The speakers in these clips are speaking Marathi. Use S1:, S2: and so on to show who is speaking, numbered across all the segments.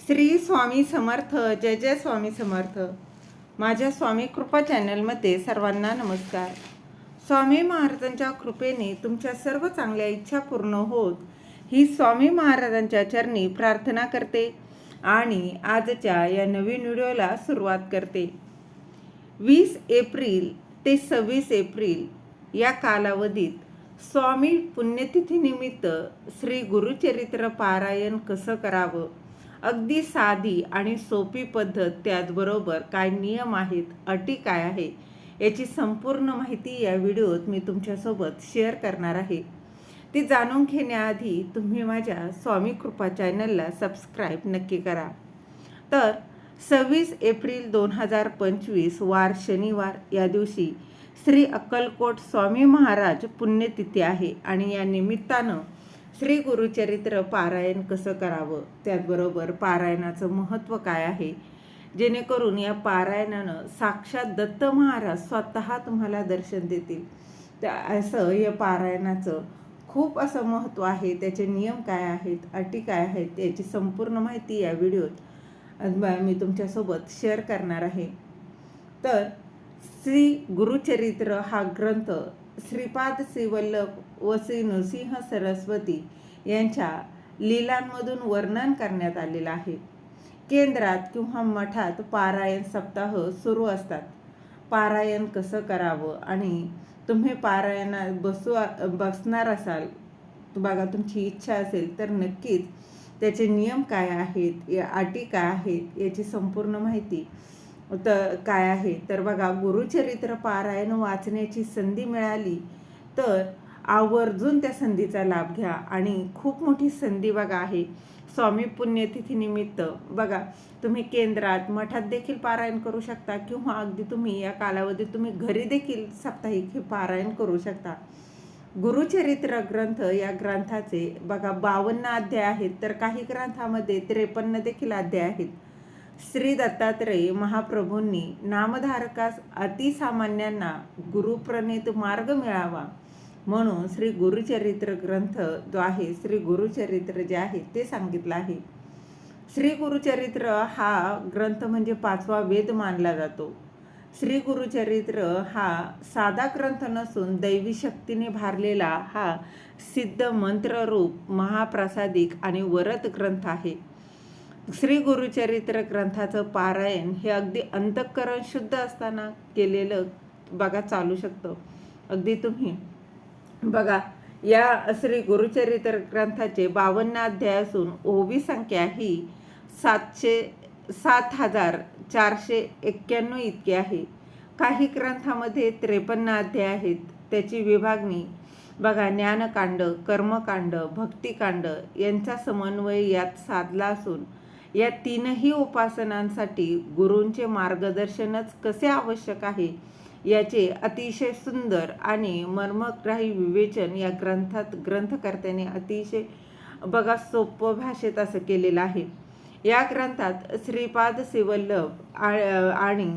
S1: श्री स्वामी समर्थ जय जय स्वामी समर्थ. माझ्या स्वामी कृपा चॅनलमध्ये सर्वांना नमस्कार. स्वामी महाराजांच्या कृपेने तुमच्या सर्व चांगल्या इच्छा पूर्ण होत ही स्वामी महाराजांच्या चरणी प्रार्थना करते आणि आजच्या या नवीन व्हिडिओला सुरुवात करते. वीस एप्रिल ते सव्वीस एप्रिल या कालावधीत स्वामी पुण्यतिथीनिमित्त श्री गुरुचरित्र पारायण कसं करावं? अगदी साधी आणि सोपी पद्धत त्याचबरोबर काय नियम आहेत अटी काय आहे याची संपूर्ण माहिती या व्हिडिओत मी तुमच्यासोबत शेअर करणार आहे. ती जाणून घेण्याआधी तुम्ही माझ्या स्वामी कृपा चॅनलला सबस्क्राईब नक्की करा. तर सव्वीस एप्रिल दोन हजार पंचवीस वार शनिवार या दिवशी श्री अक्कलकोट स्वामी महाराज पुण्यतिथी आहे आणि या निमित्तानं श्री गुरुचरित्र पारायण कसं करावं? त्याचबरोबर पारायणाचं महत्त्व काय आहे? जेणेकरून या पारायणानं साक्षात दत्त महाराज स्वतः तुम्हाला दर्शन देतील. त्या असं या पारायणाचं खूप असं महत्त्व आहे. त्याचे नियम काय आहेत? अटी काय आहेत? याची संपूर्ण माहिती या व्हिडिओत मी तुमच्यासोबत शेअर करणार आहे. तर श्री गुरुचरित्र हा ग्रंथ श्रीपाद श्रीवल्लभ व श्री नृसिंह सरस्वती यांच्या लीलांमधून वर्णन करण्यात आलेलं आहे. केंद्रात किंवा मठात पारायण सप्ताह सुरू असतात. पारायण कसं करावं आणि तुम्ही पारायणात बसू बसणार असाल बघा तुमची इच्छा असेल तर नक्कीच त्याचे नियम काय आहेत या अटी काय आहेत याची संपूर्ण माहिती तर काय आहे? तर बघा गुरुचरित्र पारायण वाचण्याची संधी मिळाली तर आवर्जून त्या संधीचा लाभ घ्या. आणि खूप मोठी संधी बघा आहे स्वामी पुण्यतिथीनिमित्त बघा तुम्ही केंद्रात मठात देखील पारायण करू शकता किंवा अगदी तुम्ही या कालावधीत तुम्ही घरी देखील साप्ताहिक हे पारायण करू शकता. गुरुचरित्र ग्रंथ या ग्रंथाचे बघा बावन्न अध्याय आहेत तर काही ग्रंथामध्ये त्रेपन्न देखील अध्याय आहेत. श्री दत्तात्रय महाप्रभूंनी नामधारकास अतिसामान्यांना गुरुप्रणित मार्ग मिळावा म्हणून श्री गुरुचरित्र ग्रंथ जो आहे श्री गुरुचरित्र जे आहे ते सांगितलं आहे. श्री गुरुचरित्र हा ग्रंथ म्हणजे पाचवा वेद मानला जातो. श्री गुरुचरित्र हा साधा ग्रंथ नसून दैवी शक्तीने भारलेला हा सिद्ध मंत्ररूप महाप्रसादिक आणि वरद ग्रंथ आहे. श्री गुरुचरित्र ग्रंथाचं पारायण हे अगदी अंतःकरण शुद्ध असताना केलेलं बघा चालू शकतं. अगदी तुम्ही. बघा या श्री गुरुचरित्र ग्रंथाचे बावन्न अध्याय असून ओवी संख्या ही सातशे सात हजार चारशे एक्क्याण्णव इतकी आहे. काही ग्रंथामध्ये त्रेपन्न अध्याय आहेत. त्याची विभागणी बघा ज्ञानकांड कर्मकांड भक्तिकांड यांचा समन्वय यात साधला असून या तीनही उपासनांसाठी गुरूंचे मार्गदर्शनच कसे आवश्यक आहे? याचे अतिशय सुंदर आणि मर्मग्राही विवेचन या ग्रंथात ग्रंथकर्त्याने अतिशय बघा सोपं भाषेत असं केलेलं आहे. या ग्रंथात श्रीपाद शिवल्लभ आ- आणि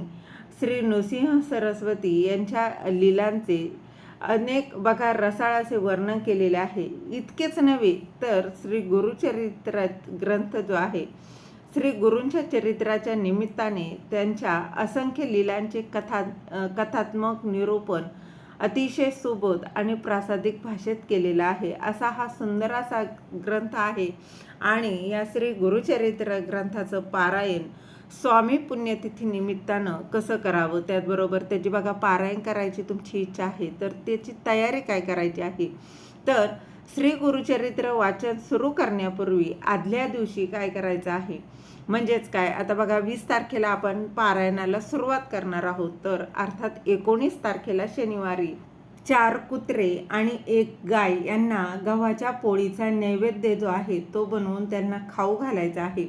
S1: श्री नृसिंह सरस्वती यांच्या लीलांचे अनेक बघा रसाळ असे वर्णन केलेले आहे. इतकेच नव्हे तर श्री गुरुचरित्र ग्रंथ जो आहे श्री गुरूंच्या चरित्राच्या निमित्ताने त्यांच्या असंख्य लीलांचे कथा कथात्मक निरूपण अतिशय सुबोध आणि प्रासादिक भाषेत केलेला आहे. असा हा सुंदर असा ग्रंथ आहे आणि या श्री गुरुचरित्र ग्रंथाचं पारायण स्वामी पुण्यतिथी निमित्तानं कसं करावं? त्याचबरोबर त्याची बघा पारायण करायची तुमची इच्छा आहे तर त्याची तयारी काय करायची आहे? तर श्री गुरुचरित्र वाचन सुरू करण्यापूर्वी आदल्या दिवशी काय करायचं आहे? म्हणजेच काय? आता बघा वीस तारखेला आपण पारायणाला सुरुवात करणार आहोत. तर अर्थात एकोणीस तारखेला शनिवारी चार कुत्रे आणि एक गाय यांना गव्हाच्या पोळीचा नैवेद्य जो आहे तो बनवून त्यांना खाऊ घालायचा आहे.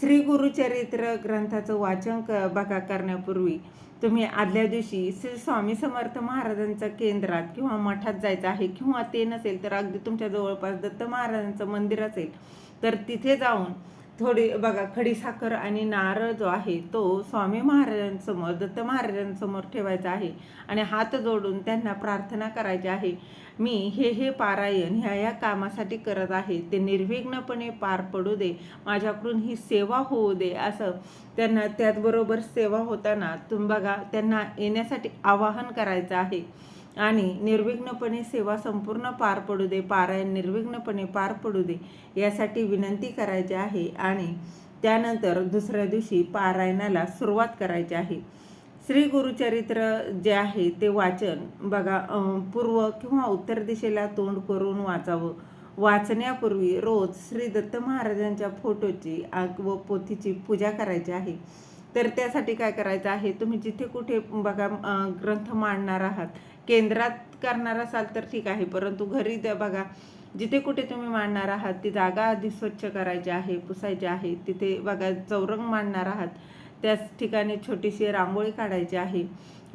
S1: श्री गुरुचरित्र ग्रंथाचं वाचन क बघा करण्यापूर्वी तुम्ही आदल्या दिवशी श्री स्वामी समर्थ महाराजांच्या केंद्रात किंवा मठात जायचं आहे किंवा ते नसेल तर अगदी तुमच्या जवळपास दत्त महाराजांचं मंदिर असेल तर तिथे जाऊन थोडी बघा खडीसाखर आणि नारळ जो आहे तो स्वामी महाराजांसमोर दत्त महाराजांसमोर ठेवायचा आहे आणि हात जोडून त्यांना प्रार्थना करायची आहे. मी हे हे पारायण ह्या या कामासाठी करत आहे. ते निर्विघ्नपणे पार पडू दे. माझ्याकडून ही सेवा होऊ दे. असं त्यांना त्याचबरोबर सेवा होताना तुम्ही बघा त्यांना येण्यासाठी आवाहन करायचं आहे. आणि निर्विघ्नपणे सेवा संपूर्ण पार पडू दे पारायण निर्विघ्नपणे पार पडू दे यासाठी विनंती करायची आहे आणि त्यानंतर दुसऱ्या दिवशी पारायणाला सुरुवात करायची आहे. श्री गुरुचरित्र जे आहे ते वाचन बघा पूर्व किंवा उत्तर दिशेला तोंड करून वाचावं. वाचण्यापूर्वी रोज श्री दत्त महाराजांच्या फोटोची व पोथीची पूजा करायची आहे. तर त्यासाठी काय करायचं आहे? तुम्ही जिथे कुठे बघा ग्रंथ मांडणार आहात केंद्रात करणार असाल तर ठीक आहे परंतु घरी त्या बघा जिथे कुठे तुम्ही मांडणार आहात ती जागा आधी स्वच्छ करायची आहे पुसायची आहे तिथे बघा चौरंग मांडणार आहात त्याच ठिकाणी छोटीशी रांगोळी काढायची आहे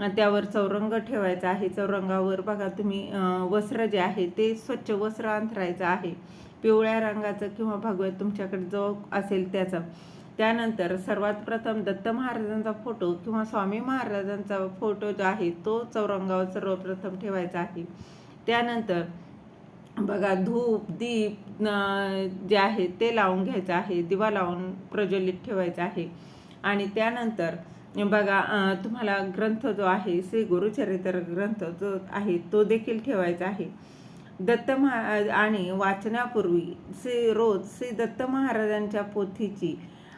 S1: त्यावर चौरंग ठेवायचा आहे चौरंगावर बघा तुम्ही वस्त्र जे आहे ते स्वच्छ वस्त्र अंथरायचं आहे पिवळ्या रंगाचं किंवा भगवत तुमच्याकडे जो असेल त्याचं. त्यानंतर सर्वात प्रथम दत्त महाराजांचा फोटो किंवा स्वामी महाराजांचा फोटो जो आहे तो चौरंगावर सर्वप्रथम ठेवायचा आहे. त्यानंतर बघा धूप दीप जे आहे ते लावून घ्यायचं आहे दिवा लावून प्रज्वलित ठेवायचा आहे. आणि त्यानंतर बघा तुम्हाला ग्रंथ जो आहे श्री गुरुचरित्र ग्रंथ जो आहे तो देखील ठेवायचा आहे. दत्त महा आणि वाचनापूर्वी श्री रोज श्री दत्त महाराजांच्या पोथीची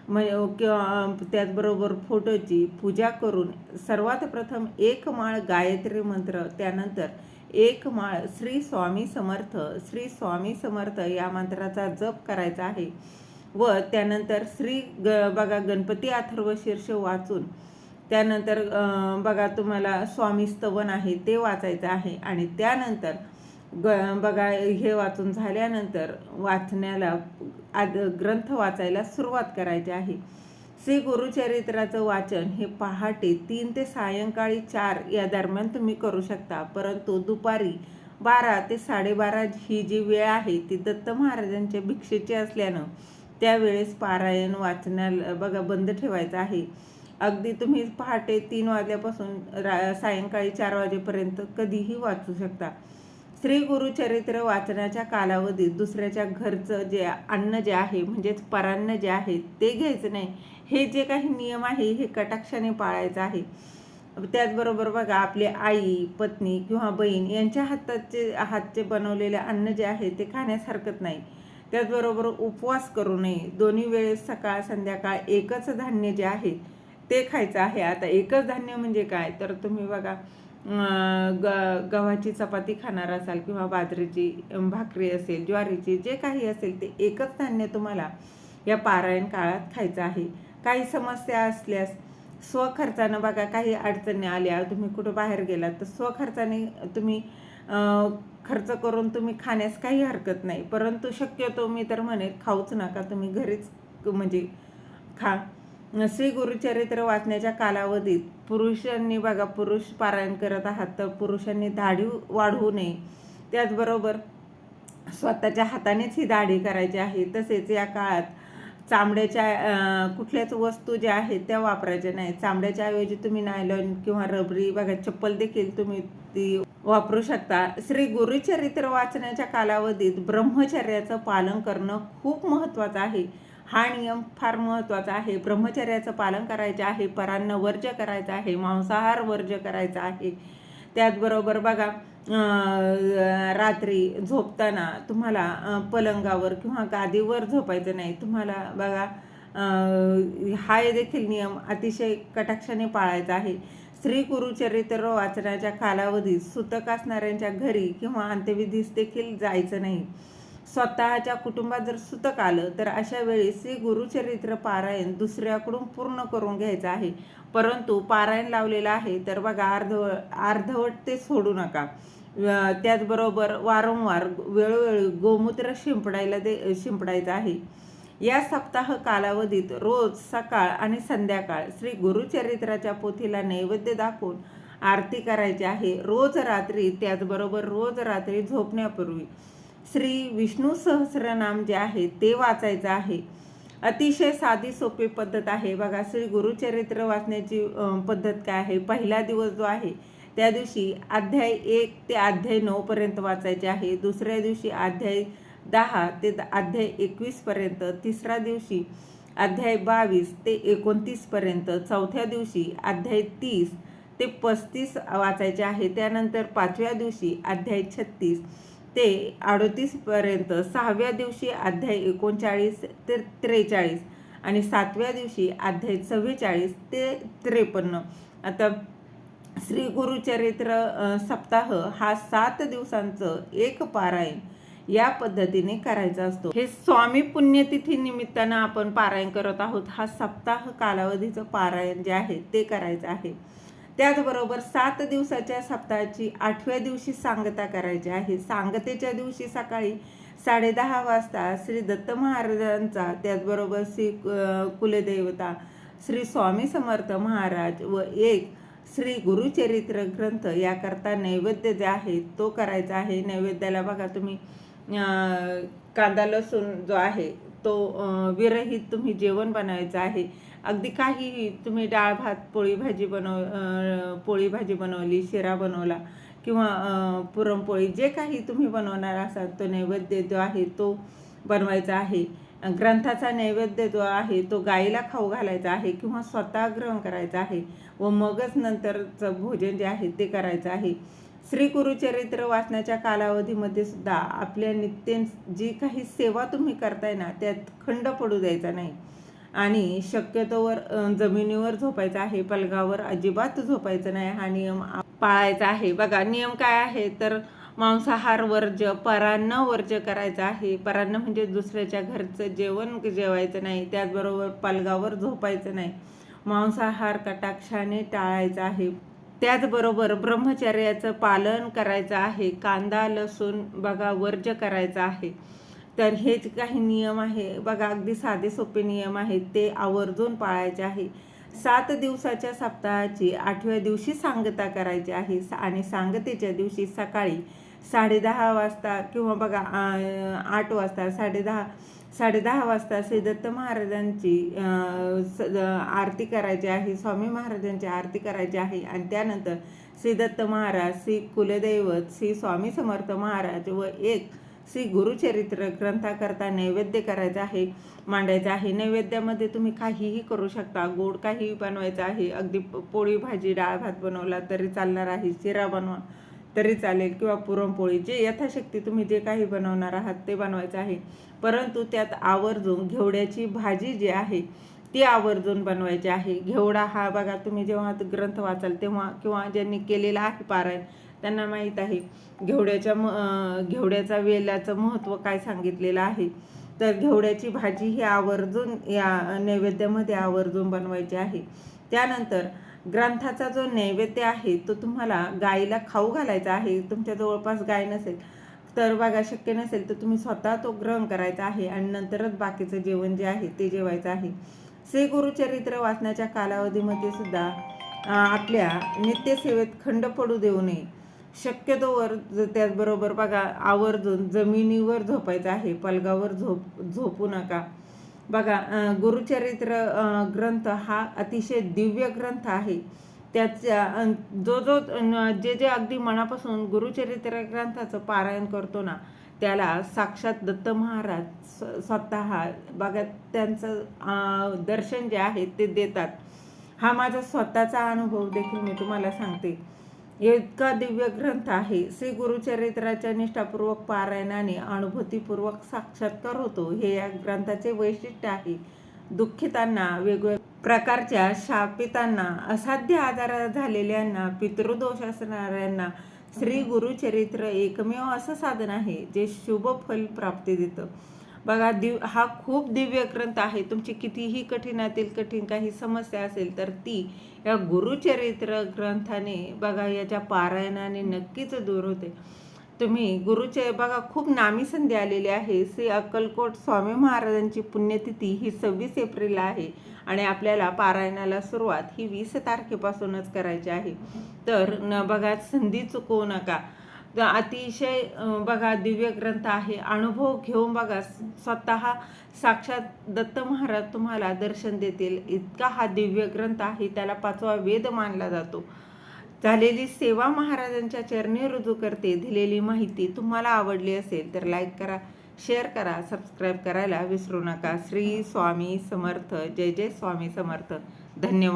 S1: म्हणजे किंवा त्याचबरोबर फोटोची पूजा करून सर्वात प्रथम एक माळ गायत्री मंत्र त्यानंतर एक माळ श्री स्वामी समर्थ श्री स्वामी समर्थ या मंत्राचा जप करायचा आहे. व त्यानंतर श्री ग बघा गणपती अथर्व शीर्ष वाचून त्यानंतर बघा तुम्हाला स्वामी स्तवन आहे ते वाचायचं आहे. आणि त्यानंतर ग बघा हे वाचून झाल्यानंतर वाचण्याला आद ग्रंथ वाचायला सुरुवात करायची आहे. श्री गुरुचरित्राचं वाचन हे पहाटे तीन ते सायंकाळी चार या दरम्यान तुम्ही करू शकता. परंतु दुपारी बारा ते साडेबारा ही जी वेळ आहे ती दत्त महाराजांच्या भिक्षेची असल्यानं त्यावेळेस पारायण वाचण्याला बघा बंद ठेवायचं आहे. अगदी तुम्ही पहाटे तीन वाजल्यापासून रा सायंकाळी चार वाजेपर्यंत कधीही वाचू शकता. श्री गुरुचरित्र वाचनाच्या कालावधीत दुसऱ्याच्या घरचं जे अन्न जे आहे म्हणजेच परान्न जे आहे ते घ्यायचं नाही. हे जे काही नियम आहे हे कटाक्षाने पाळायचं आहे. त्याचबरोबर बघा आपली आई पत्नी किंवा बहीण यांच्या हाताचे हातचे बनवलेले अन्न जे आहे ते खाण्यास हरकत नाही. त्याचबरोबर उपवास करू नये. दोन्ही वेळेस सकाळ संध्याकाळ एकच धान्य जे आहे ते खायचं आहे. आता एकच धान्य म्हणजे काय? तर तुम्ही बघा ग गव्हाची चपाती खाणार असाल किंवा बाजरीची भाकरी असेल ज्वारीची जे काही असेल ते एकच धान्य तुम्हाला या पारायण काळात खायचं आहे. काही समस्या असल्यास स्वखर्चानं बघा काही अडचणी आल्या तुम्ही कुठं बाहेर गेलात तर स्वखर्चाने तुम्ही खर्च करून तुम्ही खाण्यास काही हरकत नाही. परंतु शक्यतो मी तर म्हणेन खाऊच नका तुम्ही घरीच म्हणजे खा. श्री गुरुचरित्र वाचण्याच्या कालावधीत पुरुषांनी बघा पुरुष पारायण करत आहात तर पुरुषांनी दाढी वाढवू नये. त्याचबरोबर स्वतःच्या हातानेच ही दाढी करायची आहे. तसेच या काळात चामड्याच्या कुठल्याच वस्तू ज्या आहेत त्या वापरायच्या नाही चामड्याच्या ऐवजी तुम्ही नायलॉन किंवा रबरी बघा चप्पल देखील तुम्ही ती वापरू शकता. श्री गुरुचरित्र वाचण्याच्या कालावधीत ब्रह्मचर्याचं पालन करणं खूप महत्त्वाचं आहे. हा नियम फार महत्त्वाचा आहे. ब्रह्मचर्याचं पालन करायचं आहे. परांना वर्ज्य करायचं आहे. मांसाहार वर्ज्य करायचा आहे. त्याचबरोबर बघा रात्री झोपताना तुम्हाला पलंगावर किंवा गादीवर झोपायचं नाही. तुम्हाला बघा हा देखील नियम अतिशय कटाक्षाने पाळायचा आहे. स्त्री गुरुचरित्र वाचनाच्या कालावधीत सुतक असणाऱ्यांच्या घरी किंवा अंत्यविधीस देखील जायचं नाही. स्वतःच्या कुटुंबात जर सुतक आलं तर अशा वेळी श्री गुरुचरित्र पारायण दुसऱ्याकडून पूर्ण करून घ्यायचं आहे. परंतु पारायण लावलेलं आहे तर बघा अर्धव अर्धवट ते सोडू नका. त्याचबरोबर वारंवार वेळोवेळी गोमूत्र शिंपडायला दे शिंपडायचं आहे. या सप्ताह कालावधीत रोज सकाळ आणि संध्याकाळ श्री गुरुचरित्राच्या पोथीला नैवेद्य दाखवून आरती करायची आहे. रोज रात्री त्याचबरोबर रोज रात्री झोपण्यापूर्वी. श्री विष्णू सहस्रनाम जे आहे ते वाचायचं आहे. अतिशय साधी सोपी पद्धत आहे. बघा श्री गुरुचरित्र वाचण्याची पद्धत काय आहे? पहिला दिवस जो आहे त्या दिवशी अध्याय एक ते अध्याय नऊपर्यंत वाचायचे आहे. दुसऱ्या दिवशी अध्याय दहा ते अध्याय एकवीसपर्यंत तिसऱ्या दिवशी अध्याय बावीस ते एकोणतीसपर्यंत चौथ्या दिवशी अध्याय तीस ते पस्तीस वाचायचे आहे. त्यानंतर पाचव्या दिवशी अध्याय छत्तीस ते अडतीसपर्यंत सहाव्या दिवशी अध्याय एकोणचाळीस ते त्रेचाळीस आणि सातव्या दिवशी अध्याय चव्वेचाळीस ते त्रेपन्न. आता श्री गुरुचरित्र सप्ताह हा सात दिवसांचं एक पारायण या पद्धतीने करायचा असतो. हे स्वामी पुण्यतिथी निमित्तानं आपण पारायण करत आहोत. हा सप्ताह कालावधीचं पारायण जे आहे ते करायचं आहे. त्याचबरोबर सात दिवसाच्या सप्ताहाची आठव्या दिवशी सांगता करायची आहे. सांगतेच्या दिवशी सकाळी साडेदहा वाजता श्री दत्त महाराजांचा त्याचबरोबर श्री कुलदेवता श्री स्वामी समर्थ महाराज व एक श्री गुरुचरित्र ग्रंथ याकरता नैवेद्य जे आहे तो करायचा आहे. नैवेद्याला बघा तुम्ही कांदा लसूण जो आहे तो विरहित तुम्ही जेवण बनवायचं आहे. अगदी काहीही तुम्ही डाळ भात पोळी भाजी बनव पोळी भाजी बनवली शिरा बनवला किंवा पुरणपोळी जे काही तुम्ही बनवणार असाल तो नैवेद्य जो आहे तो बनवायचा आहे. ग्रंथाचा नैवेद्य जो आहे तो गाईला खाऊ घालायचा आहे किंवा स्वतः ग्रहण करायचा आहे व मगच नंतरचं भोजन जे आहे ते करायचं आहे. श्री गुरुचरित्र वाचण्याच्या कालावधीमध्ये सुद्धा आपल्या नित्य जी काही सेवा तुम्ही करताय ना त्यात खंड पडू द्यायचा नाही. आणि शक्यतोवर जमिनीवर झोपायचं आहे पलगावर अजिबात झोपायचं नाही हा नियम पाळायचा आहे. बघा नियम काय आहे? तर मांसाहार वर्ज्य परान्न वर्ज्य करायचं आहे. परान्न म्हणजे दुसऱ्याच्या घरचं जेवण जेवायचं नाही त्याचबरोबर पलगावर झोपायचं नाही. मांसाहार कटाक्षाने टाळायचा आहे. त्याचबरोबर ब्रह्मचर्याचं पालन करायचं आहे. कांदा लसूण बघा वर्ज्य करायचा आहे. तर हे जे काही नियम आहे. बघा अगदी साधे सोपे नियम आहेत. ते आवर्जून पाळायचे आहे. सात दिवसाच्या सप्ताहाची आठव्या दिवशी सांगता करायची आहे आणि सांगतेच्या दिवशी सकाळी साडेदहा वाजता किंवा बघा आठ वाजता साडेदहा साडेदहा वाजता श्री दत्त महाराजांची स- आरती करायची आहे. स्वामी महाराजांची आरती करायची आहे आणि त्यानंतर श्री दत्त महाराज श्री कुलदैवत श्री स्वामी समर्थ महाराज व एक श्री गुरुचरित्र ग्रंथाकरता नैवेद्य करायचा आहे मांडायचं आहे. नैवेद्यामध्ये तुम्ही काहीही करू शकता. गोड काहीही बनवायचं आहे. अगदी पोळी भाजी डाळ भात बनवला तरी चालणार आहे. शिरा बनवा तरी चालेल किंवा पुरणपोळी. जे यथाशक्ती तुम्ही जे काही बनवणार आहात ते बनवायचं आहे. परंतु त्यात आवर्जून घेवड्याची भाजी जी आहे ती आवर्जून बनवायची आहे. घेवडा हा बघा तुम्ही जेव्हा ग्रंथ वाचाल तेव्हा किंवा ज्यांनी केलेला आहे पारायण त्यांना माहीत आहे. घेवड्याच्या म घेवड्याचा वेलाचं महत्त्व काय सांगितलेलं आहे? तर घेवड्याची भाजी ही आवर्जून या नैवेद्यामध्ये आवर्जून बनवायची आहे. त्यानंतर ग्रंथाचा जो नैवेद्य आहे तो तुम्हाला गायीला खाऊ घालायचा आहे. तुमच्या जवळपास गाय नसेल तर बघा शक्य नसेल तर तुम्ही स्वतः तो ग्रहण करायचा आहे आणि नंतरच बाकीचं जेवण जे आहे ते जेवायचं आहे. श्री गुरुचरित्र वाचण्याच्या कालावधीमध्ये सुद्धा आपल्या नित्यसेवेत खंड पडू देऊ नये. शक्यतोवर ज- त्याचबरोबर बघा आवर्जून जमिनीवर झोपायचं आहे पलगावर झोप झोपू नका. बघा गुरुचरित्र ग्रंथ हा अतिशय दिव्य ग्रंथ आहे. त्याच्या जो जो जे जे अगदी मनापासून गुरुचरित्र ग्रंथाचं पारायण करतो ना त्याला साक्षात दत्त महाराज स्व- स्वतः बघा त्यांचं दर्शन जे आहे ते देतात. हा माझा स्वतःचा अनुभव देखील मी तुम्हाला सांगते. इतका दिव्य ग्रंथ आहे. श्री गुरुचरित्राच्या निष्ठापूर्वक पारायणाने अनुभूतीपूर्वक साक्षात्कार होतो. हे या ग्रंथाचे वैशिष्ट्य आहे. दुःखितांना वेगवेगळ्या प्रकारच्या शापितांना असाध्य आजार झालेल्यांना पितृदोष असणाऱ्यांना श्री गुरुचरित्र एकमेव असं साधन आहे जे शुभ फल प्राप्ती देतं. बघा दिव हा खूप दिव्य ग्रंथ आहे. तुमची कितीही कठीणातील कठीण काही समस्या असेल तर ती या गुरुचरित्र ग्रंथाने बघा याच्या पारायणाने नक्कीच दूर होते. तुम्ही गुरुचे बघा खूप नामी संधी आलेली आहे. श्री अक्कलकोट स्वामी महाराजांची पुण्यतिथी ही सव्वीस एप्रिल आहे आणि आपल्याला पारायणाला सुरुवात ही वीस तारखेपासूनच करायची आहे. तर न बघा संधी चुकवू नका. अतिशय बघा दिव्य ग्रंथ आहे. अनुभव घेऊन बघा स्वतः साक्षात दत्त महाराज तुम्हाला दर्शन देतील. इतका हा दिव्य ग्रंथ आहे त्याला पाचवा वेद मानला जातो. झालेली सेवा महाराजांच्या चरणी रुजू करते दिलेली माहिती तुम्हाला आवडली असेल तर लाईक करा शेअर करा सबस्क्राईब करायला विसरू नका. श्री स्वामी समर्थ. जय जय स्वामी समर्थ. धन्यवाद.